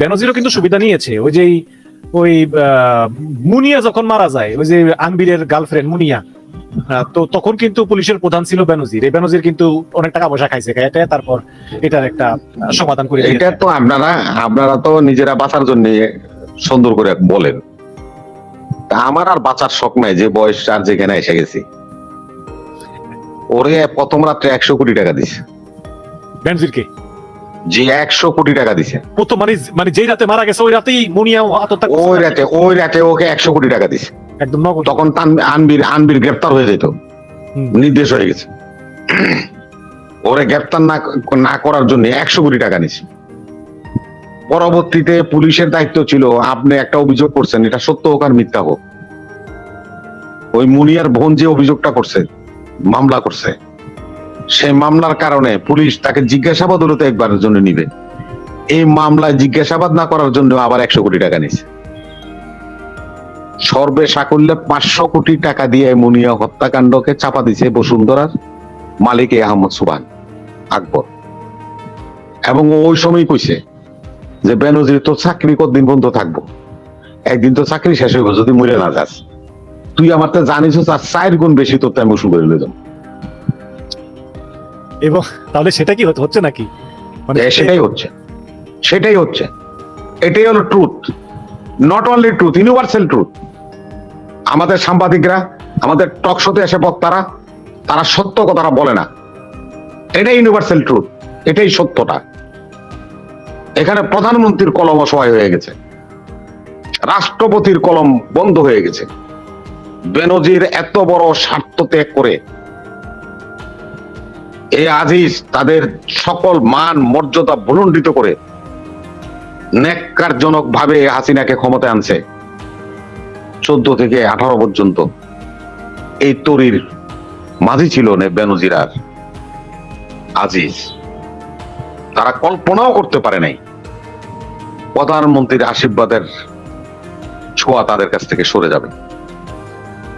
বেনজিরও কিন্তু সুবিধা নিয়েছে। ওই যে ওই মুনিয়া যখন মারা যায় ওই যে আনবিরের গার্লফ্রেন্ড মুনিয়া তো তখন কিন্তু পুলিশের প্রধান ছিল বেনজির। এই বেনজির কিন্তু অনেক টাকা পয়সা খাইছে খাইতে তারপর এটার একটা সমাধান করে এটা তো আপনারা আপনারা তো নিজেরা বাঁচার জন্য সুন্দর করে বলেন। আমার আর বাঁচার শখ নাই যে বয়স আর যেখানে এসে গেছি। ওরে প্রথম রাত্রে একশো কোটি টাকা দিছে। বেনজিরকে? যে একশো কোটি টাকা দিছে। প্রথম মানে মানে যেই রাতে মারা গেছে ওই রাতেই মুনিয়া আত্মহত্যা ওই রাতে ওই রাতে ওকে একশো কোটি টাকা দিছে। একদম নগদ। তখন আনবির আনবির গ্রেপ্তার হয়ে যেত। নির্দেশ হয়ে গেছে। ওরে গ্রেপ্তার না না করার জন্য একশো কোটি টাকা নিছে। পরবর্তীতে পুলিশের দায়িত্ব ছিল আপনি একটা অভিযোগ করছেন এটা সত্য হোক আর মিথ্যা হোক। ওই মুনিয়ার বোন যে অভিযোগটা করছে মামলা করছে সেই মামলার কারণে পুলিশ তাকে জিজ্ঞাসাবাদ হলো একবারের জন্য নিবে। এই মামলায় জিজ্ঞাসাবাদ না করার জন্য আবার একশো কোটি টাকা নিছে সর্বে সাকল্যে পাঁচশো কোটি টাকা দিয়ে মুনিয়া হত্যাকাণ্ডকে চাপা দিছে বসুন্ধরার মালিক এ আহমদ সুবান আকবর। এবং ওই সময় কইছে যে, বেনজির তো চাকরি কতদিন পর্যন্ত থাকব? একদিন তো চাকরি শেষ হইব, যদি মরে না যাস। তুই আমার তো জানিস তার চার গুণ বেশি তোর আমি উসুল এবং তাহলে সেটা কি হচ্ছে নাকি? মানে সেটাই হচ্ছে। সেটাই হচ্ছে। এটাই হলো truth not only truth universal truth আমাদের সাংবাদিকরা, আমাদের টক শোতে এসে বক্তারা, তারা সত্য কথাটা বলে না। এটাই ইউনিভার্সাল ট্রুথ এটাই সত্যটা। এখানে প্রধানমন্ত্রীর কলম অসহায় হয়ে গেছে। রাষ্ট্রপতির কলম বন্ধ হয়ে গেছে। বেনজির এত বড় স্বার্থ ত্যাগ করে এই আজিজ তাদের সকল মান মর্যাদা ভুলণ্ডিত করে ন্যাক্কারজনক ভাবে হাসিনাকে ক্ষমতায় আনছে। চোদ্দ থেকে আঠারো পর্যন্ত এই তরির মাঝি ছিল নে বেনজির আর আজিজ। তারা কল্পনাও করতে পারে নাই। প্রধানমন্ত্রীর আশীর্বাদের ছোঁয়া তাদের কাছ থেকে সরে যাবে।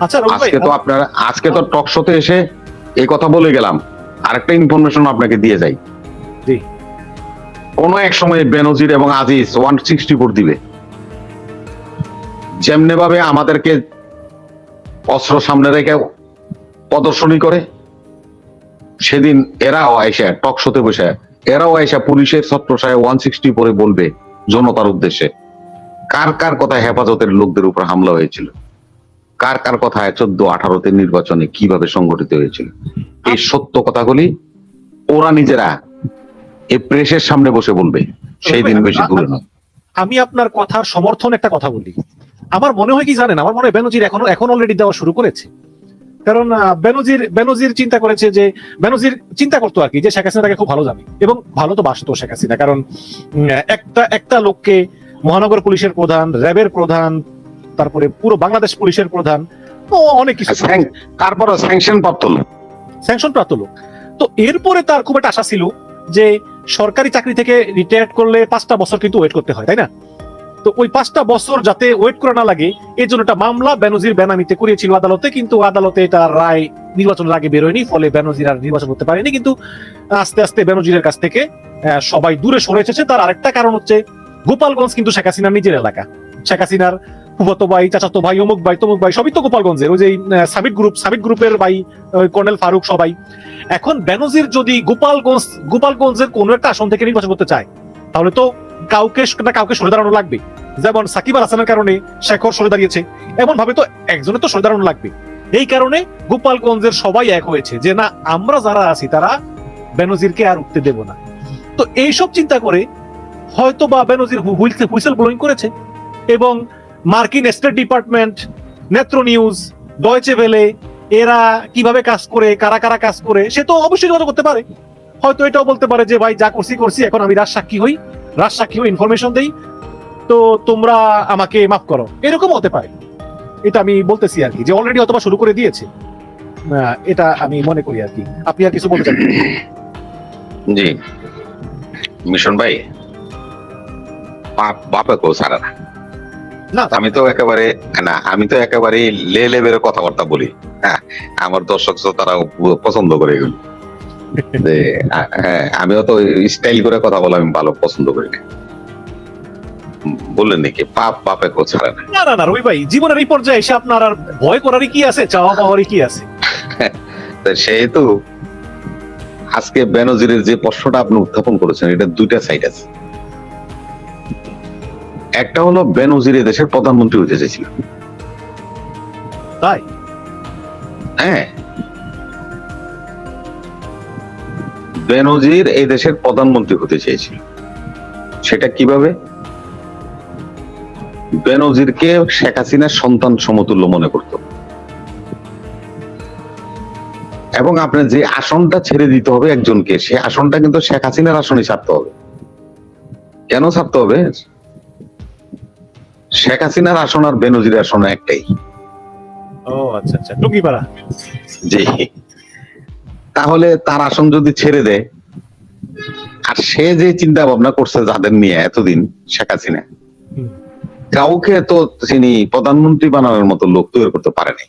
আচ্ছা আজকে তো আপনারা আজকে তো টক শোতে এসে এই কথা বলে গেলাম। আরেকটা ইনফরমেশন আপনাকে দিয়ে যাই। জি। কোন এক সময় বেনজির এবং আজিজ ওয়ান সিক্সটি ফোর দিবে। যেমনি ভাবে আমাদেরকে অস্ত্র সামনে রেখে প্রদর্শনী করে সেদিন এরাও আইসা টক শোতে বসে এরাও আইসা পুলিশের ছত্রছায় ওয়ান সিক্সটি পরে বলবে জনতার উদ্দেশ্যে কার কার কথায় হেফাজতের লোকদের উপর হামলা হয়েছিল? কার কার কথায় চোদ্দ আঠারোতে নির্বাচনে কীভাবে সংগঠিত হয়েছিল? এই সত্য কথাগুলি ওরা নিজেরা এই প্রেসের সামনে বসে বলবে। সেই দিন বেশি দূরে নয় আমি আপনার কথার সমর্থন একটা কথা বলি। আমার মনে হয় কি জানেন আমার মনে হয় বেনজির এখনও এখন অলরেডি দেওয়া শুরু করেছে। কারণ বেনজির বেনজির চিন্তা করেছে যে বেনজির চিন্তা করতো আর কি যে শেখ হাসিনা তাকে খুব ভালো জানে। এবং ভালো তো বাসতো শেখ হাসিনা কারণ একটা একটা লোককে মহানগর পুলিশের প্রধান র্যাবের প্রধান তারপরে পুরো বাংলাদেশ পুলিশের প্রধান ও অনেক কিছু তারপরে স্যাংশন প্রাপ্ত লোক। স্যাংশন প্রাপ্ত লোক। তো এরপরে তার খুব একটা আশা ছিল যে সরকারি চাকরি থেকে রিটায়ার করলে পাঁচটা বছর কিন্তু ওয়েট করতে হয়, তাই না? তো ওই পাঁচটা বছর যাতে ওয়েট করা না লাগে এই জন্য একটা মামলা বেনজির বেনামিতে করিয়েছিল আদালতে, কিন্তু আদালতে এটা রায় নির্বাচনের আগে বেরোয়নি ফলে বেনজির আর নির্বাচন করতে পারেনি। কিন্তু আস্তে আস্তে বেনজিরের কাছ থেকে সবাই দূরে সরে এসেছে। তার আরেকটা কারণ হচ্ছে গোপালগঞ্জ কিন্তু শেখ হাসিনার নিজের এলাকা। শেখ হাসিনার ফুফাতো ভাই, চাচাতো ভাই, অমুক ভাই, তমুক ভাই, সবই তো গোপালগঞ্জের। ওই যে সাবিট গ্রুপ সাবিট গ্রুপের ভাই কর্নেল ফারুক সবাই। এখন বেনজির যদি গোপালগঞ্জ, গোপালগঞ্জের কোন একটা আসন থেকে নির্বাচন করতে চায়, তাহলে তো কাউকে না কাউকে সরে দাঁড়ানো লাগবে। যেমন সাকিব আল হাসানের কারণে শেখর সরে দাঁড়িয়েছে এমন ভাবে তো একজনের তো সরে দাঁড়ানো লাগবে। এই কারণে গোপালগঞ্জের সবাই এক হয়েছে যে, না, আমরা যারা আছি, তারা বেনজিরকে আর উঠতে দেব না। তো এইসব চিন্তা করে হয়তো বা বেনজির হুইসেল ব্লোয়িং করেছে। এবং মার্কিন state department, Netra news, Deutsche Welle, এরা কীভাবে কাজ করে, কারা কারা কাজ করে, সে তো অবশ্যই যোগাযোগ করতে পারে। হয়তো এটাও বলতে পারে যে, ভাই, যা করছি করছি, এখন আমি রাজ সাক্ষী হই রাজ সাক্ষী হই ইনফরমেশন দেই। তো তোমরা আমাকে মাফ করো। এরকম হতে পারে। এটা আমি বলতেছি আর কি, যে অলরেডি অথবা শুরু করে দিয়েছে। এটা আমি মনে করি আর কি। আপনি আর কিছু বলতে চান? জি। মিশন ভাই বাপ বাপে কো সারা না আমি তো একেবারে না আমি তো একেবারে লে লেভেলের কথাবার্তা বলি। হ্যাঁ আমার দর্শক শ্রোতারা পছন্দ করে এগুলো। যে আ- হ্যাঁ আমিও তো স্টাইল করে কথা বলা আমি ভালো পছন্দ করি না। বললেন নাকি পাপ পাপে কোছাড়ে না। না না না রবি ভাই জীবনের এই পর্যায়ে এসে আপনার আর ভয় করারই কি আছে চাওয়া পাওয়ারই কি আছে? সেহেতু আজকে বেনজিরের যে প্রশ্নটা আপনি উত্থাপন করেছেন এটা দুইটা সাইড আছে। একটা হলো বেনজির দেশের প্রধানমন্ত্রী হতে চেয়েছিল। তাই? হ্যাঁ। বেনজির এই দেশের প্রধানমন্ত্রী হতে চেয়েছিল। সেটা কীভাবে? বেনজিরকে শেখ হাসিনার সন্তান সমতুল্য মনে করত। এবং আপনার যে আসনটা ছেড়ে দিতে হবে একজনকে সে আসনটা কিন্তু শেখ হাসিনার আসনে ছাড়তে হবে। কেন ছাড়তে হবে? শেখ হাসিনার আসন আর বেনজির আসন একটাই। ও আচ্ছা আচ্ছা। টুকিপাড়া জি। তাহলে তার আসন যদি ছেড়ে দেয় আর সে যে চিন্তা ভাবনা করছে যাদের নিয়ে এতদিন শেখ হাসিনা কাউকে তো তিনি প্রধানমন্ত্রী বানানোর মতো লোক তৈরি করতে পারেনি।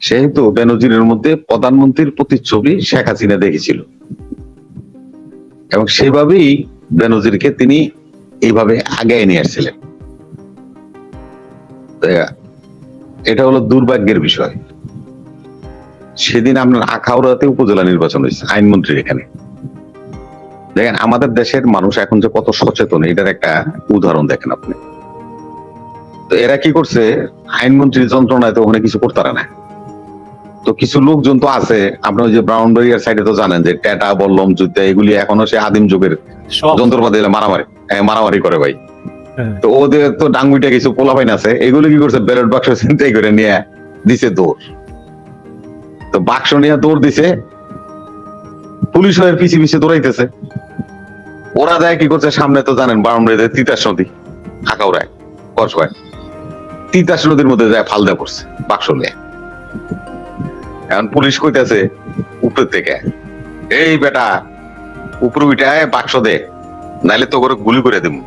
সেহেতু বেনজিরের মধ্যে প্রধানমন্ত্রীর প্রতিচ্ছবি শেখ হাসিনা দেখেছিল। এবং সেভাবেই বেনজিরকে তিনি এইভাবে আগে নিয়ে আসছিলেন। এটা হলো দুর্ভাগ্যের বিষয়। সেদিন আপনার আখাউড়াতে উপজেলা নির্বাচন হয়েছে, আইনমন্ত্রীর এখানে। দেখেন, আমাদের দেশের মানুষ এখন যে কত সচেতন, এটার একটা উদাহরণ দেখেন আপনি। তো এরা কি করছে, আইনমন্ত্রীর যন্ত্রণায় তো ওখানে কিছু করতে পারে না। তো কিছু লোকজন তো আছে। আপনার যে ব্রাউনবাড়িয়ার সাইডে তো জানেন যে ট্যাটা বল্লম জুতা এগুলি এখনও সে আদিম যুগের যন্ত্রপাতি মারামারি হ্যাঁ, মারামারি করে ভাই। হ্যাঁ। তো ওদের তো ডাঙ্গুইটা কিছু পোলাপাইন আছে এগুলো কি করছে? ব্যালট বাক্স চিন্তাই করে নিয়ে দিছে দৌড়। তো বাক্স নিয়ে দৌড় দিছে পুলিশ হয়ে পিছিয়ে পিছিয়ে দৌড়াইতেছে। ওরা দেয় কি করছে? সামনে তো জানেন বারমবাড়িতে তিতাস নদী আকাউরায় কসবায়। তিতাস নদীর মধ্যে যায় ফাল দেয়া পড়ছে বাক্স নিয়ে। এখন পুলিশ কইতাছে উপর থেকে এই বেটা উপরে উঠায় বাক্স দে নাইলে তো করে গুলি করে দেবো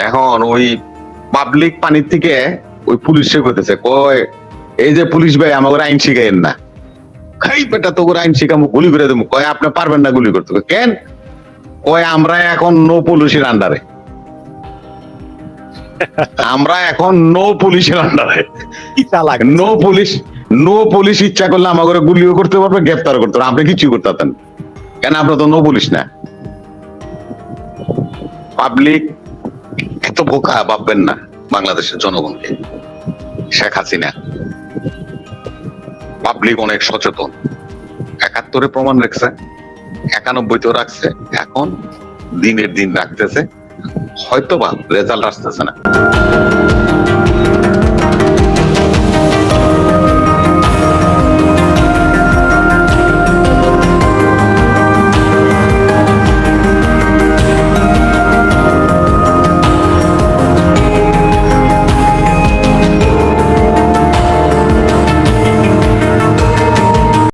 এখন ওই পাবলিক পানির থেকে ওই পুলিশ সে করতেছে কয় এই যে পুলিশ ভাই আমাকে আইন শিখাইন না। খাই বেটা তো আইন শিখামো গুলি করে দেবো কয় আপনি পারবেন না গুলি করতে। কেন? কয় আমরা এখন নো পুলিশের আন্ডারে আমরা এখন নো পুলিশের আন্ডারে চালাক। নো পুলিশ নো পুলিশ ইচ্ছা করলে আমাকে গুলিও করতে পারবে গ্রেফতার করতে পারবে। আপনি কিছু করতে পারতেন কেন? আপনার তো নো পুলিশ না। পাবলিক এত বোকা ভাববেন না বাংলাদেশের জনগণকে। শেখ হাসিনা। পাবলিক অনেক সচেতন। একাত্তরে প্রমাণ রাখছে, একানব্বইতেও রাখছে। এখন দিনের দিন রাখতেছে। হয়তো বা রেজাল্ট আসতেছে না।